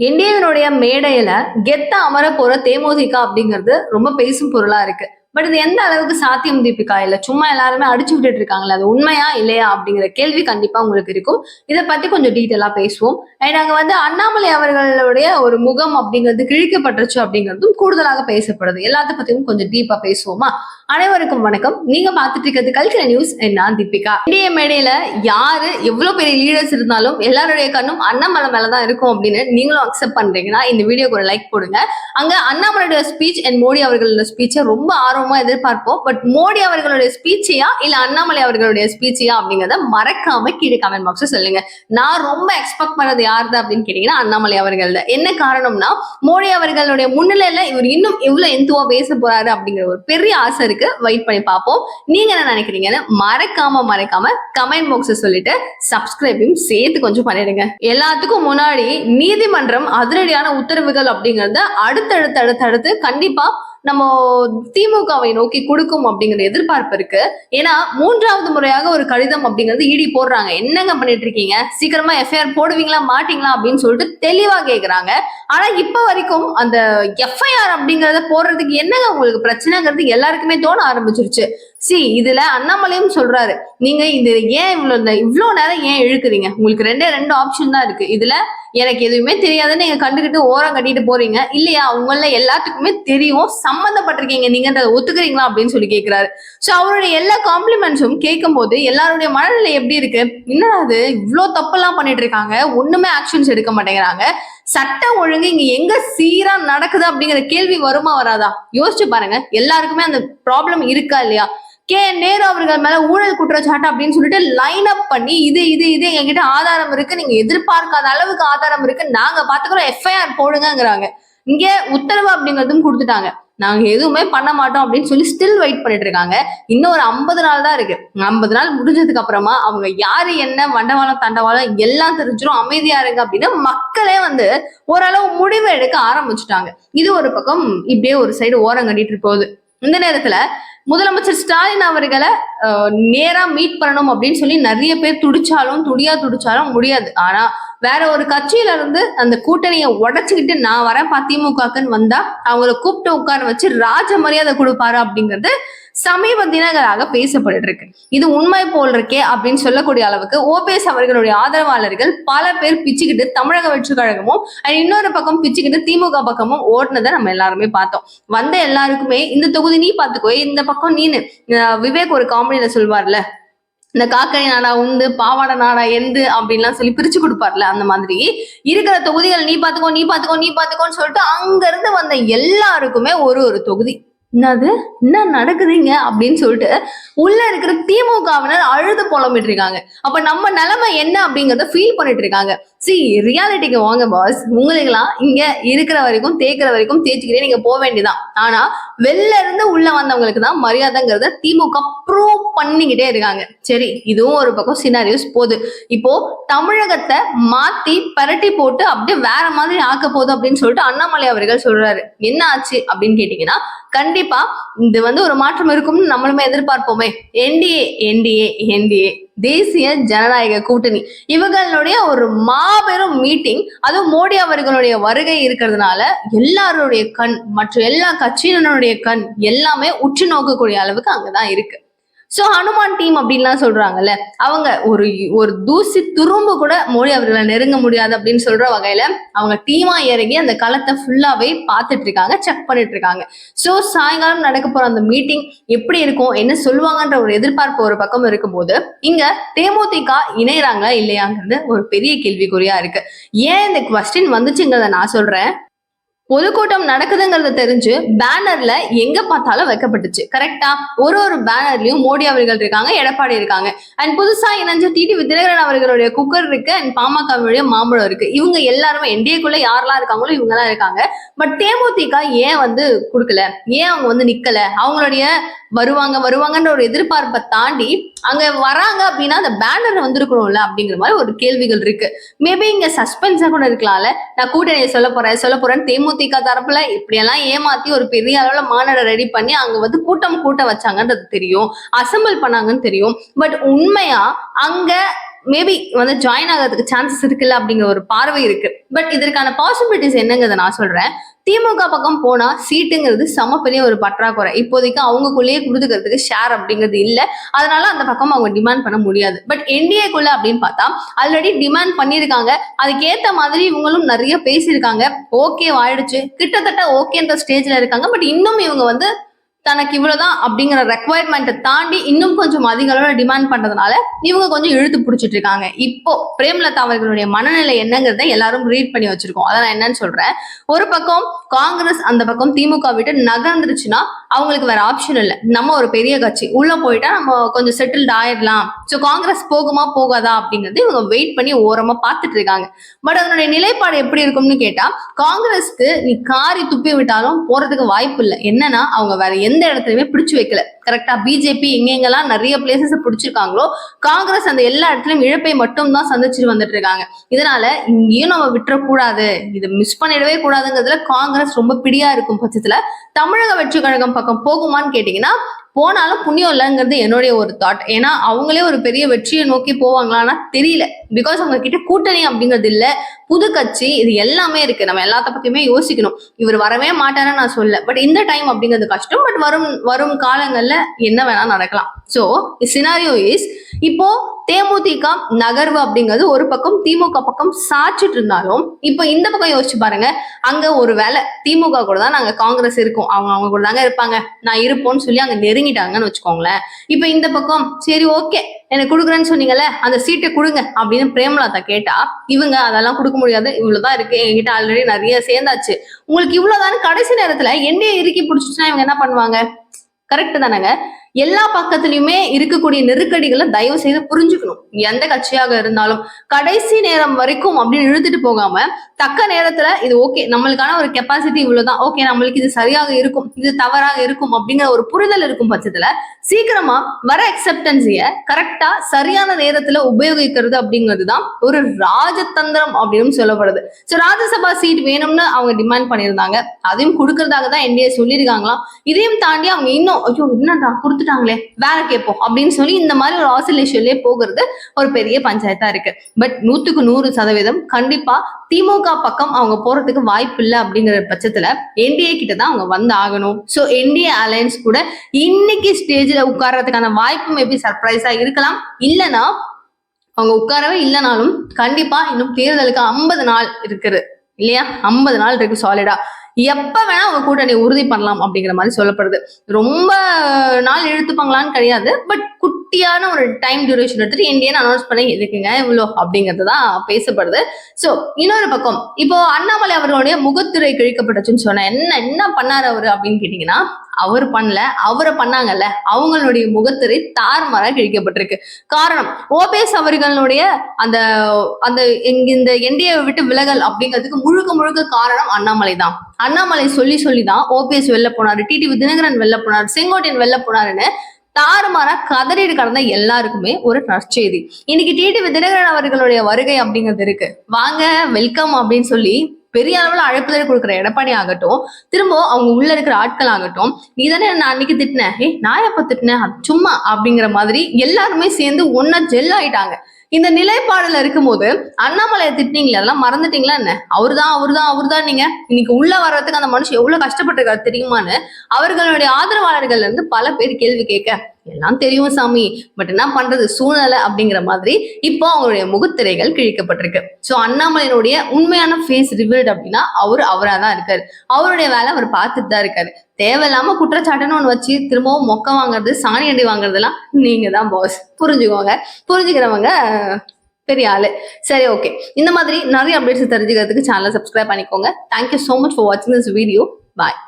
இந்தியாவினுடைய மேடையில கெத்த அமர போற தேமுதிக அப்படிங்கிறது ரொம்ப பேசும் பொருளா இருக்கு. பட் இது எந்த அளவுக்கு சாத்தியம் தீபிகா? இல்ல சும்மா எல்லாருமே அடிச்சு விட்டுட்டு இருக்காங்களா அது உண்மையா இல்லையா அப்படிங்கிற கேள்வி கண்டிப்பா உங்களுக்கு இருக்கும். இதை பத்தி கொஞ்சம் டீட்டெயிலா பேசுவோம். அண்ட் அங்க வந்து அண்ணாமலை அவர்களுடைய ஒரு முகம் அப்படிங்கிறது கிழிக்கப்பட்டுருச்சு அப்படிங்கிறதும் கூடுதலாக பேசப்படுது. எல்லாத்த பத்தியும் கொஞ்சம் டீப்பா பேசுவோமா? அனைவருக்கும் வணக்கம். நீங்க பாத்துட்டு இருக்கிறது கல்கிற நியூஸ். நான் தீபிகா. இந்திய மேடையில யாரு எவ்வளவு பெரிய லீடர்ஸ் இருந்தாலும் எல்லாருடைய கண்ணும் அண்ணாமலை மேலதான் இருக்கும் அப்படின்னு நீங்களும் அக்செப்ட் பண்றீங்கன்னா இந்த வீடியோக்கு ஒரு லைக் போடுங்க. அங்க அண்ணாமலையோட ஸ்பீச் அண்ட் மோடி அவர்களோட ஸ்பீச்சை ரொம்ப ஆர்வமா எதிர்பார்ப்போம். பட் மோடி அவர்களுடைய ஸ்பீச்சையா இல்ல அண்ணாமலை அவர்களுடைய ஸ்பீச்சையா அப்படிங்கறத மறக்காம கீழே கமெண்ட் பாக்ஸ் சொல்லுங்க. நான் ரொம்ப எக்ஸ்பெக்ட் பண்ணது யாருது அப்படின்னு கேட்டீங்கன்னா அண்ணாமலை அவர்கள் என்ன காரணம்னா மோடி அவர்களுடைய முன்னிலையில இவர் இன்னும் எவ்வளவு எந்துவா பேச போறாரு அப்படிங்கிற ஒரு பெரிய ஆசை இருக்கு. வெயிட் பண்ணி பார்ப்போம். நீங்க என்ன நினைக்கிறீங்கன்னு மறக்காம மறக்காம கமெண்ட் பாக்ஸ் சொல்லிட்டு சப்ஸ்கிரைபையும் சேர்த்து கொஞ்சம் பண்ணிடுங்க. எல்லாத்துக்கும் முன்னாடி நீதிமன்றம் அதிரடியான உத்தரவுகள் அப்படிங்கறத அடுத்தடுத்து அடுத்தடுத்து கண்டிப்பா நம்ம திமுகவை நோக்கி கொடுக்கும் அப்படிங்கிற எதிர்பார்ப்பு இருக்கு. ஏன்னா மூன்றாவது முறையாக ஒரு கடிதம் அப்படிங்கிறது இடி போடுறாங்க. என்னங்க பண்ணிட்டு இருக்கீங்க? சீக்கிரமா எஃப்ஐஆர் போடுவீங்களா மாட்டீங்களா அப்படின்னு சொல்லிட்டு தெளிவா கேக்குறாங்க. ஆனா இப்ப வரைக்கும் அந்த எஃப்ஐஆர் அப்படிங்கறத போடுறதுக்கு என்னங்க உங்களுக்கு பிரச்சனைங்கிறது எல்லாருக்குமே தோண ஆரம்பிச்சிருச்சு. சி இதுல அண்ணாமலையும் சொல்றாரு. நீங்க இது ஏன் இவ்வளவு இந்த இவ்வளவு நேரம் ஏன் இழுக்குறீங்க? உங்களுக்கு ரெண்டே ரெண்டு ஆப்ஷன் தான் இருக்கு. இதுல எனக்கு எதுவுமே தெரியாதுன்னு நீங்க கண்டுக்கிட்டு ஓரம் கட்டிட்டு போறீங்க. இல்லையா? உங்கள எல்லாத்துக்குமே தெரியும். சம்மந்தப்பட்டிருக்கீங்க நீங்கன்றத ஒத்துக்கிறீங்களா அப்படின்னு சொல்லி கேக்குறாரு. சோ அவருடைய எல்லா காம்ப்ளிமெண்ட்ஸும் கேட்கும் போது எல்லாருடைய மனநிலை எப்படி இருக்கு? என்னடா அது இவ்வளோ தப்பெல்லாம் பண்ணிட்டு இருக்காங்க. ஒண்ணுமே ஆக்ஷன்ஸ் எடுக்க மாட்டேங்கிறாங்க. சட்டம் ஒழுங்கு இங்க எங்க சீரா நடக்குது அப்படிங்கிற கேள்வி வருமா வராதா? யோசிச்சு பாருங்க. எல்லாருக்குமே அந்த ப்ராப்ளம் இருக்கா இல்லையா? கே நேரு அவர்கள் மேல ஊழல் குற்றச்சாட்டு அப்படின்னு சொல்லிட்டு லைன் அப் பண்ணி இது இது இது எங்ககிட்ட ஆதாரம் இருக்கு நீங்க எதிர்பார்க்காத அளவுக்கு ஆதாரம் இருக்கு நாங்க பாத்துக்கிறோம் எஃப்ஐஆர் போடுங்கிறாங்க இங்க உத்தரவு அப்படிங்கறதும் கொடுத்துட்டாங்க. நாங்க எதுவுமே பண்ண மாட்டோம் அப்படின்னு சொல்லி ஸ்டில் வெயிட் பண்ணிட்டு இருக்காங்க. இன்னும் ஒரு ஐம்பது நாள் தான் இருக்கு. ஐம்பது நாள் முடிஞ்சதுக்கு அப்புறமா அவங்க யாரு என்ன வண்டவாளம் தண்டவாளம் எல்லாம் தெரிஞ்சிடும் அமைதியா இருங்க அப்படின்னு மக்களே வந்து ஓரளவு முடிவு எடுக்க ஆரம்பிச்சுட்டாங்க. இது ஒரு பக்கம் இப்படியே ஒரு சைடு ஓரம் கட்டிட்டு போகுது. இந்த நேரத்துல முதலமைச்சர் ஸ்டாலின் அவர்களை நேரா மீட் பண்ணணும் அப்படின்னு சொல்லி நிறைய பேர் துடிச்சாலும் துடியா துடிச்சாலும் முடியாது. ஆனா வேற ஒரு கட்சியில இருந்து அந்த கூட்டணியை உடைச்சுக்கிட்டு நான் வரேன் திமுகக்குன்னு வந்தா அவங்கள கூப்பிட்டு உட்கார வச்சு ராஜ மரியாதை கொடுப்பாரு அப்படிங்கிறது சமீப தினங்களாக பேசப்பட்டு இருக்கு இது உண்மை போல் இருக்கே அப்படின்னு சொல்லக்கூடிய அளவுக்கு ஓபிஎஸ் அவர்களுடைய ஆதரவாளர்கள் பல பேர் பிச்சுக்கிட்டு தமிழக வெற்றி கழகமும் இன்னொரு பக்கம் பிச்சுக்கிட்டு திமுக பக்கமும் ஓடினதை நம்ம எல்லாருமே பார்த்தோம். வந்த எல்லாருக்குமே இந்த தொகுதி நீ பாத்துக்கோ இந்த பக்கம் நீனு. விவேக் ஒரு காமெடியில சொல்வார்ல இந்த காக்கை நாடா உண்டு பாவாடை நாடா எந்து அப்படின்லாம் சொல்லி பிரிச்சு கொடுப்பார்ல அந்த மாதிரி. இருக்கிற தொகுதிகள் நீ பாத்துக்கோ நீ பாத்துக்கோ நீ பாத்துக்கோன்னு சொல்லிட்டு அங்க இருந்து வந்த எல்லாருக்குமே ஒரு ஒரு தொகுதி. என்னது? என்ன நடக்குதுங்க? அப்படின்னு சொல்லிட்டு உள்ள இருக்கிற திமுகவினர் அழுது புலம்பிட்டு இருக்காங்க அப்ப நம்ம நிலைமை என்ன அப்படிங்கறத ஃபீல் பண்ணிட்டு இருக்காங்க சி ரியாலிட்டிக்கு வாங்க பாஸ் உங்களுக்கெல்லாம் இங்க இருக்கிற வரைக்கும் தேய்க்கிற வரைக்கும் தேய்ச்சிக்கிட்டே நீங்க போக வேண்டியதான் ஆனா வெளில இருந்து உள்ள வந்தவங்களுக்கு தான் மரியாதைங்கிறத திமுக ப்ரூவ் பண்ணிக்கிட்டே இருக்காங்க. சரி இதுவும் ஒரு பக்கம் சினாரியோஸ் போகுது. இப்போ தமிழகத்தை மாத்தி பரட்டி போட்டு அப்படியே வேற மாதிரி ஆக்க போகுது அப்படின்னு சொல்லிட்டு அண்ணாமலை அவர்கள் சொல்றாரு. என்ன ஆச்சு அப்படின்னு கேட்டீங்கன்னா கண்டிப்பா இது வந்து ஒரு மாற்றம் இருக்கும்னு நம்மளுமே எதிர்பார்ப்போமே. NDA NDA NDA. தேசிய ஜனநாயக கூட்டணி. இவர்களுடைய ஒரு மாபெரும் மீட்டிங் அதுவும் மோடி அவர்களுடைய வருகை இருக்கிறதுனால எல்லாருடைய கண் மற்ற எல்லா கட்சியினருடைய கண் எல்லாமே உற்று நோக்கக்கூடிய அளவுக்கு அங்கதான் இருக்கு. சோ ஹனுமான் டீம் அப்படின்லாம் சொல்றாங்கல்ல அவங்க ஒரு ஒரு தூசி துரும்பு கூட மோடி அவர்களை நெருங்க முடியாது அப்படின்னு சொல்ற வகையில அவங்க டீமா இறங்கி அந்த களத்தை ஃபுல்லாவே பார்த்துட்டு இருக்காங்க செக் பண்ணிட்டு இருக்காங்க சோ சாயங்காலம் நடக்க போற அந்த மீட்டிங் எப்படி இருக்கும் என்ன சொல்லுவாங்கன்ற ஒரு எதிர்பார்ப்பு ஒரு பக்கம் இருக்கும்போது இங்க தேமுதிக இணையறாங்களா இல்லையாங்கிறது ஒரு பெரிய கேள்விக்குறியா இருக்கு. ஏன் இந்த கொஸ்டின் வந்துச்சுங்கிறத நான் சொல்றேன். பொதுக்கூட்டம் நடக்குதுங்கிறத தெரிஞ்சு பேனர்ல எங்க பார்த்தாலும் வைக்கப்பட்டுச்சு. கரெக்டா ஒரு ஒரு பேனர்லயும் மோடி அவர்கள் இருக்காங்க எடப்பாடி இருக்காங்க. அண்ட் புதுசா இணைஞ்ச டிடி தினகரன் அவர்களுடைய குக்கர் இருக்கு அண்ட் பாமகவுடைய மாம்பழம் இருக்கு. இவங்க எல்லாருமே என்டிஏக்குள்ள யாரெல்லாம் இருக்காங்களோ இவங்க எல்லாம் இருக்காங்க. பட் தேமுதிக ஏன் வந்து கொடுக்கல? ஏன் அவங்க வந்து நிக்கல? அவங்களுடைய வருவாங்க வருவாங்கன்ற ஒரு எதிர்பார்ப்பை தாண்டி அங்க வராங்க அப்படின்னா அந்த பேனர் வந்திருக்கணும்ல அப்படிங்கிற மாதிரி ஒரு கேள்விகள் இருக்கு. மேபி இங்க சஸ்பென்ஸா கூட இருக்கலாம்ல. நான் கூட்டணியை சொல்ல போறேன் சொல்ல போறேன் தேமுதிக தரப்புல இப்படியெல்லாம் ஏமாத்தி ஒரு பெரிய அளவுல மாநாடு ரெடி பண்ணி அங்க வந்து கூட்டம் கூட்ட வச்சாங்கன்றது தெரியும். அசம்பிள் பண்ணாங்கன்னு தெரியும். பட் உண்மையா அங்க மேபி வந்து ஜாயின் ஆகிறதுக்கு சான்சஸ் இருக்குல்ல அப்படிங்கிற ஒரு பார்வை இருக்கு. பட் இதற்கான பாசிபிலிட்டிஸ் என்னங்கிறத நான் சொல்றேன். திமுக பக்கம் போனா சீட்டுங்கிறது செம பெரிய ஒரு பற்றாக்குறை. இப்போதைக்கு அவங்களுக்குள்ளேயே கொடுத்துக்கிறதுக்கு ஷேர் அப்படிங்கிறது இல்ல. அதனால அந்த பக்கம் அவங்க டிமாண்ட் பண்ண முடியாது. பட் என்டிஏக்குள்ள அப்படின்னு பார்த்தா ஆல்ரெடி டிமாண்ட் பண்ணியிருக்காங்க. அதுக்கேத்த மாதிரி இவங்களும் நிறைய பேசியிருக்காங்க. ஓகே ஆயிடுச்சு கிட்டத்தட்ட ஓகேன்ற ஸ்டேஜ்ல இருக்காங்க. பட் இன்னும் இவங்க வந்து தனக்கு இவ்வளவுதான் அப்படிங்கிற ரெக்குவயர்மெண்ட்டை தாண்டி இன்னும் கொஞ்சம் அதிக அளவில் டிமாண்ட் பண்றதுனால இவங்க கொஞ்சம் இழுத்து பிடிச்சிட்டு இருக்காங்க. இப்போ பிரேமலதா அவர்களுடைய மனநிலை என்னங்கிறத எல்லாரும் ரீட் பண்ணி வச்சிருக்கோம். அதான் நான் என்னன்னு சொல்றேன். ஒரு பக்கம் காங்கிரஸ் அந்த பக்கம் திமுக விட்டு நகர்ந்துருச்சுன்னா அவங்களுக்கு வேற ஆப்ஷன் இல்லை. நம்ம ஒரு பெரிய கட்சி. உள்ள போயிட்டா நம்ம கொஞ்சம் செட்டில்ட் ஆயிடலாம். ஸோ காங்கிரஸ் போகுமா போகாதா அப்படிங்கிறது இவங்க வெயிட் பண்ணி ஓரமா பார்த்துட்டு இருக்காங்க. பட் அதனுடைய நிலைப்பாடு எப்படி இருக்கும்னு கேட்டா காங்கிரஸ்க்கு நீ காரி துப்பி விட்டாலும் போறதுக்கு வாய்ப்பு இல்லை. என்னன்னா அவங்க வேற எந்த இடத்துலயுமே பிடிச்சு வைக்கல. கரெக்டா பிஜேபி எங்கெங்கெல்லாம் நிறைய பிளேசஸ் பிடிச்சிருக்காங்களோ காங்கிரஸ் அந்த எல்லா இடத்துலயும் இழப்பை மட்டும் தான் சந்திச்சுட்டு வந்துட்டு இருக்காங்க. இதனால இங்கேயும் நம்ம விட்டுறக்கூடாது. இது மிஸ் பண்ணிடவே கூடாதுங்கிறதுல காங்கிரஸ் ரொம்ப பிடியா இருக்கும் பட்சத்துல தமிழக வெற்றி கழகம் பக்கம் போகுமான்னு கேட்டீங்கன்னா போனாலும் புண்ணியம் இல்லைங்கிறது என்னுடைய ஒரு தாட் ஏன்னா அவங்களே ஒரு பெரிய வெற்றியை நோக்கி போவாங்களான்னா தெரியல. பிகாஸ் அவங்க கிட்ட கூட்டணி அப்படிங்கிறது இல்ல புது கட்சி இது எல்லாமே இருக்கு. நம்ம எல்லாத்த பத்தியுமே யோசிக்கணும். இவர் வரவே மாட்டாருன்னு நான் சொல்ல பட் இந்த டைம் அப்படிங்கிறது கஷ்டம். பட் வரும் வரும் காலங்கள்ல என்ன வேணா நடக்கலாம். ஸோ சினாரியோ இஸ் இப்போ தேமுதிக நகர்வு அப்படிங்கிறது ஒரு பக்கம் திமுக பக்கம் சாச்சிட்டு இருந்தாலும் இப்போ இந்த பக்கம் யோசிச்சு பாருங்க. அங்க ஒரு வேலை திமுக கூட தான் நாங்க காங்கிரஸ் இருக்கோம். அவங்க அவங்க கூட தாங்க இருப்பாங்க. நான் இருப்போம்னு சொல்லி அங்க நெருங்கிட்டாங்கன்னு வச்சுக்கோங்களேன். இப்போ இந்த பக்கம் சரி ஓகே. எனக்கு கொடுக்குறேன்னு சொன்னீங்கல்ல அந்த சீட்டை கொடுங்க அப்படின்னு பிரேமலதா கேட்டா இவங்க அதெல்லாம் கொடுக்க முடியாது. இவ்வளவுதான் இருக்கு. என்கிட்ட ஆல்ரெடி நிறைய சேர்ந்தாச்சு. உங்களுக்கு இவ்வளவுதான் கடைசி நேரத்துல என்டிஏ இறுக்கி பிடிச்சிச்சுன்னா இவங்க என்ன பண்ணுவாங்க? கரெக்ட் தானேங்க. எல்லா பக்கத்துலயுமே இருக்கக்கூடிய நெருக்கடிகளை தயவு செய்து புரிஞ்சுக்கணும். எந்த கட்சியாக இருந்தாலும் கடைசி நேரம் வரைக்கும் அப்படின்னு இழுத்துட்டு போகாம தக்க நேரத்துல இது ஓகே நம்மளுக்கான ஒரு கெப்பாசிட்டி இவ்வளவுதான். ஓகே நம்மளுக்கு இது சரியாக இருக்கும் இது தவறாக இருக்கும் அப்படிங்கிற ஒரு புரிதல் இருக்கும் பட்சத்துல சீக்கிரமா வர அக்செப்டன்ஸிய கரெக்டா சரியான நேரத்துல உபயோகிக்கிறது அப்படிங்கிறது தான் ஒரு ராஜதந்திரம் அப்படின்னு சொல்லப்படுது. ஸோ ராஜ்யசபா சீட் வேணும்னு அவங்க டிமாண்ட் பண்ணியிருந்தாங்க. அதையும் கொடுக்கறதாக தான் என்டிஏ சொல்லியிருக்காங்களாம். இதையும் தாண்டி அவங்க இன்னும் ஐயோ என்னடா கொடுத்துட்டாங்களே வேற கேட்போம். அப்படின்னு சொல்லி இந்த மாதிரி ஒரு ஆசிலேஷன்லயே போகிறது ஒரு பெரிய பஞ்சாயத்தா இருக்கு. பட் நூத்துக்கு நூறு சதவீதம் கண்டிப்பா திமுக பக்கம் அவங்க போறதுக்கு வாய்ப்பு இல்லை அப்படிங்கிற பட்சத்துல என்டிஏ கிட்ட தான் அவங்க வந்து ஆகணும். ஸோ என்டிஏ அலையன்ஸ் கூட இன்னைக்கு ஸ்டேஜ்ல உட்கார்றதுக்கான வாய்ப்பு மேபி சர்ப்ரைஸா இருக்கலாம். இல்லைன்னா அவங்க உட்காரவே இல்லைனாலும் கண்டிப்பா இன்னும் தேர்தலுக்கு ஐம்பது நாள் இருக்குது. இல்லையா? ஐம்பது நாள் இருக்கு சாலிடா எப்ப வேணா அவங்க கூட்டணி உறுதி பண்ணலாம் அப்படிங்கிற மாதிரி சொல்லப்படுது. ரொம்ப நாள் பண்ணுவாங்களான்னு கிடையாது. பட் குட்டியான ஒரு டைம் டியூரேஷன் எடுத்துட்டு இந்தியன் அனௌன்ஸ் பண்ணி எதுக்குங்க இவ்வளோ அப்படிங்கிறது தான் பேசப்படுது. ஸோ இன்னொரு பக்கம். இப்போ அண்ணாமலை அவர்களுடைய முகத்துறை கிழிக்கப்பட்டுச்சுன்னு சொன்னேன். என்ன என்ன பண்ணாரு அவர் அப்படின்னு கேட்டீங்கன்னா அவர் பண்ணல அவரை பண்ணாங்கல்ல. அவங்களுடைய முகத்துறை தாறுமாறா கிழிக்கப்பட்டிருக்கு. காரணம் ஓபிஎஸ் அவர்களுடைய அந்த அந்த இந்த என்டிஏ விட்டு விலகல் அப்படிங்கிறதுக்கு முழுக்க முழுக்க காரணம் அண்ணாமலை தான். அண்ணாமலை சொல்லி சொல்லி தான் ஓபிஎஸ் வெளில போனார். டிடிவி தினகரன் வெளில போனார். செங்கோட்டையன் வெளில போனாருன்னு தாறுமாறா கதறிடு கடந்த எல்லாருக்குமே ஒரு நற்செய்தி இன்னைக்கு டிடிவி தினகரன் அவர்களுடைய வருகை அப்படிங்கிறது இருக்கு. வாங்க வெல்கம் அப்படின்னு சொல்லி பெரிய அளவில் அழைப்புதல் கொடுக்குற எடப்பாடி ஆகட்டும் திரும்ப அவங்க உள்ள இருக்கிற ஆட்கள் ஆகட்டும் நீ தானே நான் அன்னைக்கு திட்டினேன் ஏ நான் எப்ப திட்டினேன் சும்மா அப்படிங்கிற மாதிரி எல்லாருமே சேர்ந்து ஒன்னா ஜெல் ஆயிட்டாங்க. இந்த நிலைப்பாடுல இருக்கும்போது அண்ணாமலையை திட்டினீங்களே அதெல்லாம் மறந்துட்டீங்களா என்ன? அவர்தான் அவர்தான் அவர்தான் நீங்க. இன்னைக்கு உள்ள வர்றதுக்கு அந்த மனுஷன் எவ்வளவு கஷ்டப்பட்டிருக்காரு தெரியுமான்னு அவர்களுடைய ஆதரவாளர்கள்ல இருந்து பல பேர் கேள்வி கேட்க எல்லாம் தெரியும் சாமி. பட் என்ன பண்றது? சூழ்நிலை அப்படிங்கிற மாதிரி இப்போ அவங்களுடைய முகத்திரைகள் கிழிக்கப்பட்டிருக்கு. ஸோ அண்ணாமலையினுடைய உண்மையான ஃபேஸ் ரிவீல்டு அப்படின்னா அவர் அவரா தான் இருக்காரு. அவருடைய வேலை அவர் பார்த்துட்டு தான் இருக்காரு. தேவையில்லாம குற்றச்சாட்டுன்னு ஒன்று வச்சு திரும்பவும் மொக்க வாங்குறது சாணி அடி வாங்குறதுலாம் நீங்க தான் பாஸ் புரிஞ்சுக்கோங்க. புரிஞ்சுக்கிறவங்க பெரிய ஆளு. சரி ஓகே இந்த மாதிரி நிறைய அப்டேட்ஸ் தெரிஞ்சுக்கிறதுக்கு சேனலை சப்ஸ்கிரைப் பண்ணிக்கோங்க. Thank you so much for வாட்சிங் திஸ் வீடியோ பாய்